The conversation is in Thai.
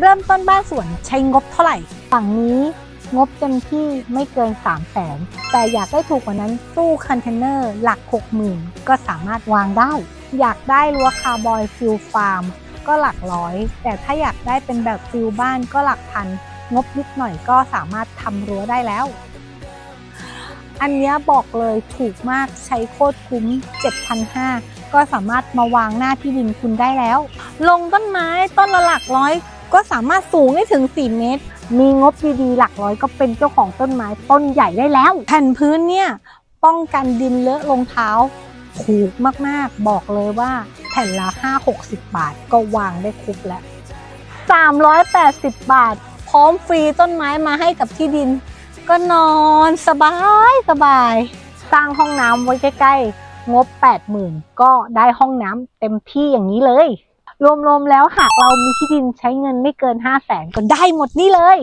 เริ่มต้นบ้านสวนใช้งบเท่าไหร่ ฝั่งนี้งบเต็มที่ไม่เกิน 3 0 0แสนแต่อยากได้ถูกกว่านั้นตู้คอนเทนเนอร์หลัก 60,000 ก็สามารถวางได้ อยากได้รั้วคาร์บอยฟิลฟาร์มก็หลักร้อย แต่ถ้าอยากได้เป็นแบบฟิลบ้านก็หลักพัน งบนิดหน่อยก็สามารถทำรั้วได้แล้ว อันนี้บอกเลยถูกมากใช้โคตรคุ้ม 7,500 ก็สามารถมาวางหน้าที่ดินคุณได้แล้ว ลงต้นไม้ต้นละหลักร้อย ก็สามารถสูงได้ถึง 4 เมตร มีงบดีๆหลักร้อยก็เป็นเจ้าของต้นไม้ต้นใหญ่ได้แล้ว แผ่นพื้นเนี่ยป้องกันดินเลอะรองเท้าถูกมากๆ บอกเลยว่าแผ่นละ 5-60 บาทก็วางได้ครบแล้ว 380 บาท พร้อมฟรีต้นไม้มาให้กับที่ดิน ก็นอนสบายสบาย สร้างห้องน้ำไว้ใกล้ๆ งบ 80,000 ก็ได้ห้องน้ำเต็มที่อย่างนี้เลย รวมๆแล้วหากเรามีที่ดินใช้เงินไม่เกิน 5 0 0แสนก็ได้หมดนี่เลย